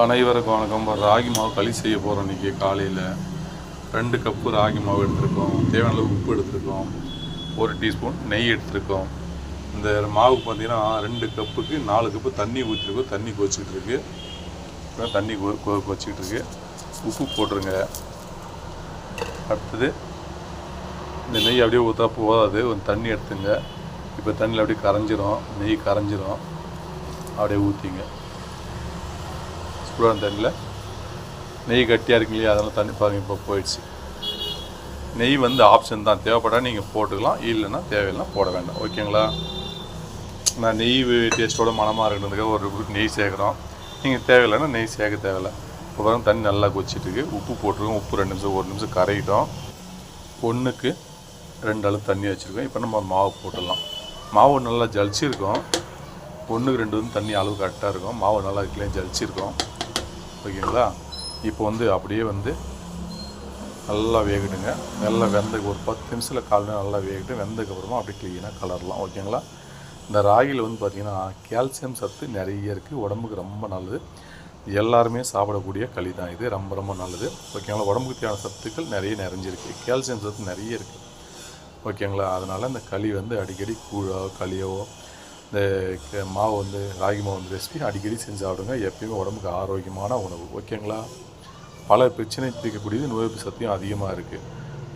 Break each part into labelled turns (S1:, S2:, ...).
S1: அனைவருக்கும் வணக்கம். ராகி மாவு களி செய்ய போகிறோம் இன்றைக்கி காலையில். ரெண்டு கப்பு ராகி மாவு எடுத்திருக்கோம். தேவையான அளவு உப்பு எடுத்திருக்கோம். ஒரு டீஸ்பூன் நெய் எடுத்திருக்கோம். இந்த மாவுக்கு பார்த்திங்கன்னா ரெண்டு கப்புக்கு நாலு கப்பு தண்ணி ஊற்றிருக்கோம் தண்ணி கொச்சிக்கிட்டு இருக்கு. இப்போ தண்ணி கொ இருக்கு. உப்பு போட்டுருங்க. அடுத்தது இந்த நெய் அப்படியே ஊற்றா போதாது. ஒரு தண்ணி எடுத்துங்க. இப்போ தண்ணியில் அப்படியே கரைஞ்சிரும். நெய் கரைஞ்சிரும். அப்படியே ஊற்றிங்க சூடான தண்ணியில் நெய் கட்டியாக இருக்கு இல்லையா அதெல்லாம் தண்ணி பாருங்க இப்போ போயிடுச்சு. நெய் வந்து ஆப்ஷன் தான். தேவைப்பட்டா நீங்கள் போட்டுக்கலாம் இல்லைன்னா தேவையில்லைனா போட வேண்டாம். ஓகேங்களா நான் நெய் டேஸ்ட்டோட மனமாக இருக்கிறதுக்காக ஒரு குரூப் நெய் சேர்க்குறோம். நீங்கள் தேவையில்லைன்னா நெய் சேர்க்க தேவையில்லை. இப்போ பாருங்கள் தண்ணி நல்லா கொச்சிட்டுருக்கு உப்பு போட்டிருக்கோம். உப்பு ரெண்டு நிமிஷம் ஒரு நிமிஷம் கரையிட்டோம். ஒன்றுக்கு ரெண்டு அளவு தண்ணி வச்சுருக்கோம். இப்போ நம்ம மாவு போட்டுடலாம். மாவு நல்லா ஜலிச்சிருக்கோம். ஒன்றுக்கு ரெண்டு வந்து தண்ணி அளவு கரெக்டாக இருக்கும். மாவு நல்லா இதுலேயும் ஜலிச்சிருக்கோம். ஓகேங்களா இப்போ வந்து அப்படியே வந்து நல்லா வேகட்டுங்க. நல்லா வெந்தக்கு ஒரு பத்து நிமிஷத்தில் கால் நல்லா வேகட்டு. வெந்ததுக்கப்புறமா அப்படியே க்ளீனாக கலரலாம். ஓகேங்களா? இந்த ராகியில் வந்து பார்த்திங்கன்னா கால்சியம் சத்து நிறைய இருக்குது உடம்புக்கு ரொம்ப நல்லது. எல்லாருமே சாப்பிடக்கூடிய களி தான் இது. ரொம்ப ரொம்ப நல்லது. ஓகேங்களா? உடம்புக்கு தேவையான சத்துக்கள் நிறைய நிறைஞ்சிருக்கு. கால்சியம் சத்து நிறைய இருக்குது ஓகேங்களா? அதனால் இந்த களி வந்து அடிக்கடி கூழோ களியோ இந்த க- மாவு வந்து ராகி மாவு வந்து ரெசிபி அடிக்கடி செஞ்சு சாப்பிடுங்க. எப்பயுமே உடம்புக்கு ஆரோக்கியமான உணவு. ஓகேங்களா பல பிரச்சனை தீர்க்கக்கூடியது நோய் எதிர்ப்பு சக்தியும் அதிகமாக இருக்குது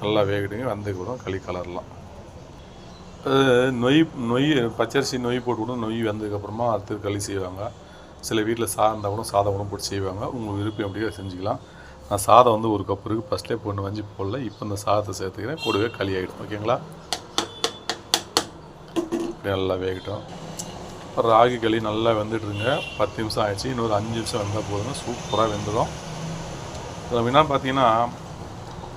S1: நல்லா வேகட்டுங்க வந்ததுக்கப்புறம் களி கலரலாம். நொய் நொய் பச்சரிசி நொய் போட்டு கூட நொய் வந்ததுக்கப்புறமா அடுத்தது களி செய்வாங்க. சில வீட்டில் சாதம் இருந்தால் கூட சாதம் கூட போட்டு செய்வாங்க. உங்கள் விருப்பம் எப்படியோ செஞ்சுக்கலாம். நான் சாதம் வந்து ஒரு கப் இருக்குது ஃபஸ்ட்டே பொண்ணு வஞ்சி போடல. இப்போ இந்த சாதத்தை சேர்த்துக்கிறேன். கூடவே களி ஆகிடும். ஓகேங்களா நல்லா வேகட்டும். ராகி களி நல்லா வெந்துட்டுருங்க பத்து நிமிஷம் ஆயிடுச்சு. இன்னொரு அஞ்சு நிமிஷம் வெந்தால் போதும் சூப்பராக வெந்துடும். என்ன பார்த்தீங்கன்னா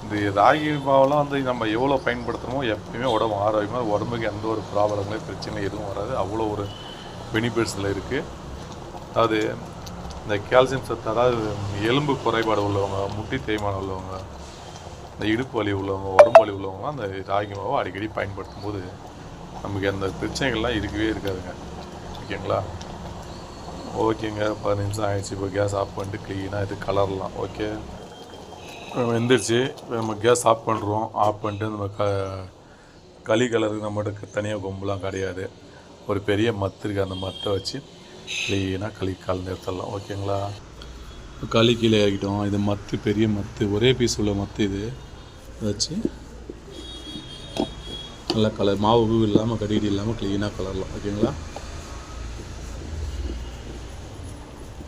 S1: இந்த ராகி மாவெல்லாம் வந்து நம்ம எவ்வளோ பயன்படுத்துகிறோமோ எப்பயுமே உடம்பு ஆரோக்கியமாக உடம்புக்கு எந்த ஒரு ப்ராப்ளங்களே பிரச்சனை எதுவும் வராது. அவ்வளோ ஒரு பெனிஃபிட்ஸில் இருக்குது அதாவது இந்த கால்சியம் சத்து அதாவது எலும்பு குறைபாடு உள்ளவங்க முட்டி தேய்மானம் உள்ளவங்க இந்த இடுப்பு வலி உள்ளவங்க உடம்பு வலி உள்ளவங்க அந்த ராகி மாவை அடிக்கடி பயன்படுத்தும் போது நமக்கு அந்த பிரச்சனைகள்லாம் இருக்கவே இருக்காதுங்க. ஓகேங்களா ஓகேங்க. பதினஞ்சு நிமிஷம் ஆகிடுச்சு இப்போ கேஸ் ஆஃப் பண்ணிட்டு க்ளீனாக இது கலரலாம். ஓகே வெந்துருச்சு. நம்ம கேஸ் ஆஃப் பண்ணுறோம் ஆஃப் பண்ணிட்டு நம்ம க களி கலருக்கு நம்மகிட்ட தனியாக கொம்புலாம் கிடையாது. ஒரு பெரிய மத்து இருக்குது அந்த மத்தை வச்சு க்ளீனாக களி கலந்து எடுத்துடலாம். ஓகேங்களா இப்போ களி கீழே இறக்கிட்டோம். இது மத்து பெரிய மத்து. ஒரே பீஸ் உள்ள மத்து இது. வச்சு நல்லா கலர் மாவு பூ இல்லாமல் கடிக்கடி இல்லாமல் க்ளீனாக கலரலாம். ஓகேங்களா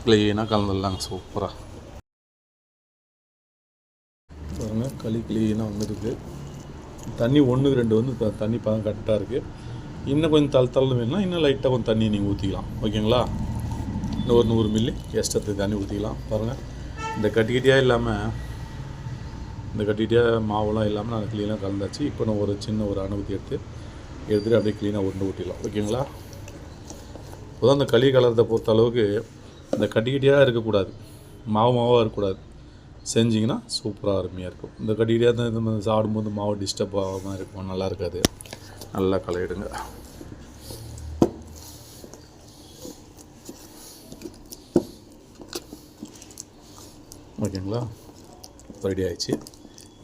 S1: க்ளீனாக கலந்துடலாங்க சூப்பராக பாருங்கள் களி க்ளீனாக வந்துருக்கு தண்ணி ஒன்றுக்கு ரெண்டு வந்து தண்ணி பதம் கரெக்டாக இருக்குது இன்னும் கொஞ்சம் தள் தள்ளு வேணும்னா இன்னும் லைட்டாக கொஞ்சம் தண்ணி நீங்கள் ஊற்றிக்கலாம் ஓகேங்களா? இன்னும் ஒரு நூறு மில்லி எக்ஸ்ட்ரா தண்ணி ஊற்றிக்கலாம் பாருங்கள் இந்த கட்டிக்கிட்டியாக இல்லாமல் இந்த கட்டிக்கிட்டியாக மாவுலாம் இல்லாமல் நான் க்ளீனாக கலந்தாச்சு. இப்போ நான் ஒரு சின்ன ஒரு அனுபவத்தை எடுத்து எடுத்துகிட்டு அப்படியே க்ளீனாக உருண்டு ஊட்டிடலாம் ஓகேங்களா? இப்போதான் அந்த களி கலரத்தை பொறுத்த அளவுக்கு இந்த கட்டிக்கிட்டியாக இருக்கக்கூடாது. மாவு மாவாக இருக்கக்கூடாது. செஞ்சிங்கன்னா சூப்பராக அருமையாக இருக்கும். இந்த கட்டிக்கிட்டியாக தான் இந்த மாதிரி சாப்பிடும்போது மாவு டிஸ்டர்ப் ஆகாமல் இருக்கும். நல்லா இருக்காது. நல்லா கலையிடுங்க ஓகேங்களா? ரெடி ஆயிடுச்சு.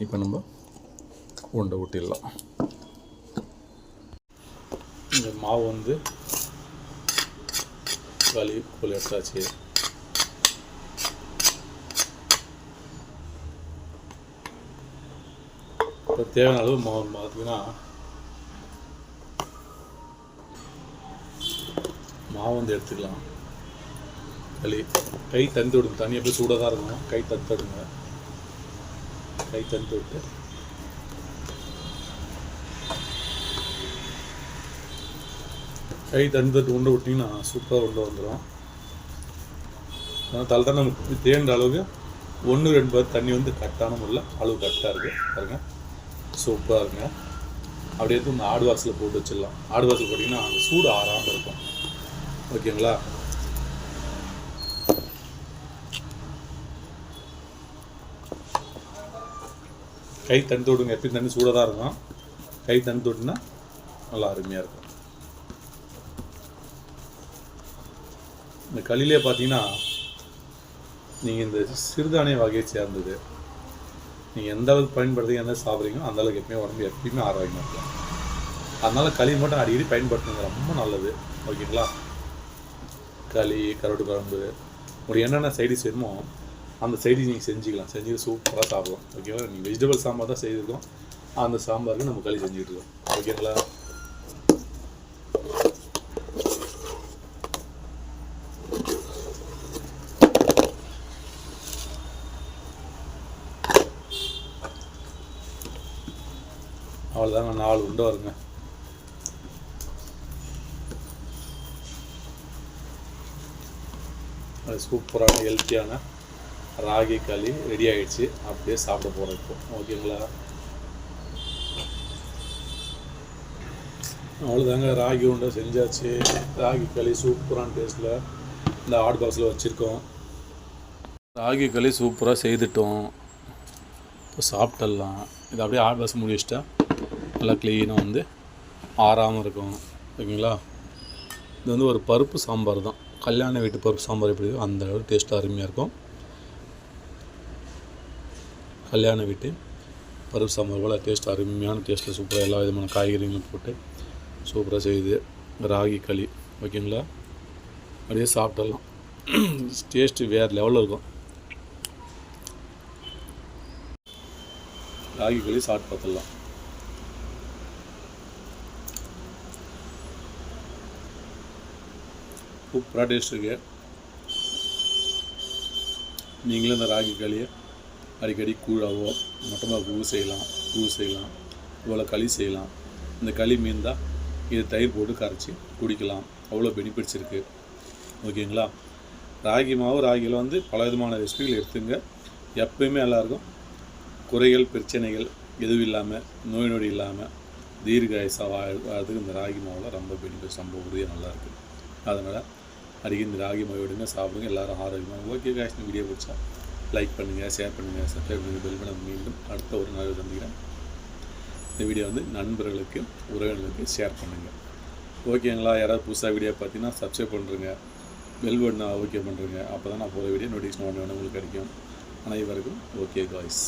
S1: இப்போ நம்ம உருண்டை ஊட்டிடலாம் இந்த மாவு வந்து களி கூழ் எடுத்தாச்சு இப்போ தேவையான அளவு மாவு பார்த்தீங்கன்னா மாவு வந்து எடுத்துக்கலாம்। களி கை தந்து விடுங்க தண்ணி அப்படியே சூடாக தான் இருக்கணும். கை தந்து விடுங்க. கை தந்து விட்டு கை தந்துட்டு உண்டை விட்டிங்கன்னா சூப்பராக உண்டை வந்துடும் தலை தான் நமக்கு தேண்ட அளவுக்கு ஒன்று ரெண்டு பேர் தண்ணி வந்து கரெக்டான முறையில் அளவு கரெக்டாக இருக்குது பாருங்க. சூப்பராக இருக்குங்க. அப்படியே எடுத்து இந்த ஆடு வாசலில் போட்டு வச்சிடலாம். ஆடு வாசல் போட்டிங்கன்னா அந்த சூடு ஆறாமல் இருக்கும். ஓகேங்களா? கை தண்ணி தொடுங்க. எப்பயும் தண்ணி சூடாக தான் இருக்கும். கை தண்ணி தொட்டினா நல்லா அருமையாக இருக்கும். இந்த களிலே பார்த்தீங்கன்னா நீங்கள் இந்த சிறுதானிய வகையை சேர்ந்தது. நீங்கள் எந்த அளவுக்கு பயன்படுத்துங்க எந்த சாப்பிட்றீங்களோ அந்த அளவுக்கு எப்பயுமே உடம்பு எப்பயுமே ஆரோக்கியமாக இருக்கும். அதனால் களி மட்டும் அடிக்கடி பயன்படுத்துங்க ரொம்ப நல்லது. ஓகேங்களா? களி கருவாட்டு குழம்பு. உங்களுக்கு என்னென்ன சைடிஸ் வேணுமோ அந்த சைடிஸ் நீங்கள் செஞ்சுக்கலாம். செஞ்சு சூப்பராக சாப்பிடலாம். ஓகேவா? நீங்கள் வெஜிடபிள் சாம்பார் தான் செய்திருக்கோம். அந்த சாம்பாருக்கு நம்ம களி செஞ்சுட்டு இருக்கோம். ஓகேங்களா? அவ்வளோதாங்க நாலு உண்டை வருங்க. அது சூப்பரான ஹெல்த்தியான ராகி களி ரெடி ஆகிடுச்சு அப்படியே சாப்பிட போகிறோம் இப்போ. ஓகேங்களா அவ்வளோதாங்க ராகி உண்டை செஞ்சாச்சு. ராகி களி சூப்பரான டேஸ்ட்டில் இந்த ஹாட் பாக்ஸில் வச்சுருக்கோம். ராகி களி சூப்பராக செய்துட்டோம். இப்போ சாப்பிட்டுடலாம். இதை அப்படியே ஹாட் பாக்ஸ் மூடி நல்லா க்ளீனாக வந்து ஆறாமல் இருக்கும். ஓகேங்களா இது வந்து ஒரு பருப்பு சாம்பார் தான். கல்யாண வீட்டு பருப்பு சாம்பார் எப்படி அந்த அளவு டேஸ்ட்டாக அருமையாக இருக்கும். கல்யாண வீட்டு பருப்பு சாம்பார் போல் டேஸ்ட் அருமையான டேஸ்ட்டில் சூப்பராக எல்லா விதமான காய்கறிகளும் போட்டு சூப்பராக செய்யுது ராகி களி ஓகேங்களா? அப்படியே சாப்பிட்டுடலாம் டேஸ்ட்டு வேறு லெவலில் இருக்கும். ராகி களி சாப்பிட்டு பார்த்துடலாம். சூப்பராக டேஸ்ட் இருக்கு. நீங்களும் இந்த ராகி களியை அடிக்கடி கூழாவோ மொட்டமாக கூ செய்யலாம் கூ செய்யலாம் இவ்வளோ களி செய்யலாம். இந்த களி மீந்தால் இது தயிர் போட்டு கரைச்சி குடிக்கலாம். அவ்வளோ பெனிஃபிட்ஸ் இருக்குது ஓகேங்களா ராகி மாவு ராகியில் வந்து பல விதமான ரெசிபிகள் எடுத்துங்க. எப்பயுமே எல்லாருக்கும் குறைகள் பிரச்சனைகள் எதுவும் இல்லாமல் நோய் நொடி இல்லாமல் தீர்காயசாக வாழ்றதுக்கு இந்த ராகி மாவில் ரொம்ப பெனிஃபிட்ஸ் ரொம்ப உறுதியாக நல்லாயிருக்கு அதனால் அருகே இந்த ராகி மாவு விடுங்க சாப்பிடுங்க எல்லாரும் ஆரோக்கியமாக ஓகே காய்ச்சி இந்த வீடியோ பிடிச்சா லைக் பண்ணுங்கள் ஷேர் பண்ணுங்கள் சப்ஸ்கிரைப் பண்ணுங்கள் பெல் பண்ண மீண்டும் அடுத்த ஒரு நாள் சந்திக்கிறேன். இந்த வீடியோ வந்து நண்பர்களுக்கு உறவினர்களுக்கு ஷேர் பண்ணுங்கள் ஓகேங்களா யாராவது புதுசாக வீடியோ பார்த்தீங்கன்னா சப்ஸ்கிரைப் பண்ணுறங்க பெல் பட்டனை ஓகே பண்ணுறேங்க அப்போ தான் நான் போகிற வீடியோ நோட்டிஃபிகேஷன் ஒன்று உங்களுக்கு கிடைக்கும். அனைவருக்கும் ஓகே காய்ஸ்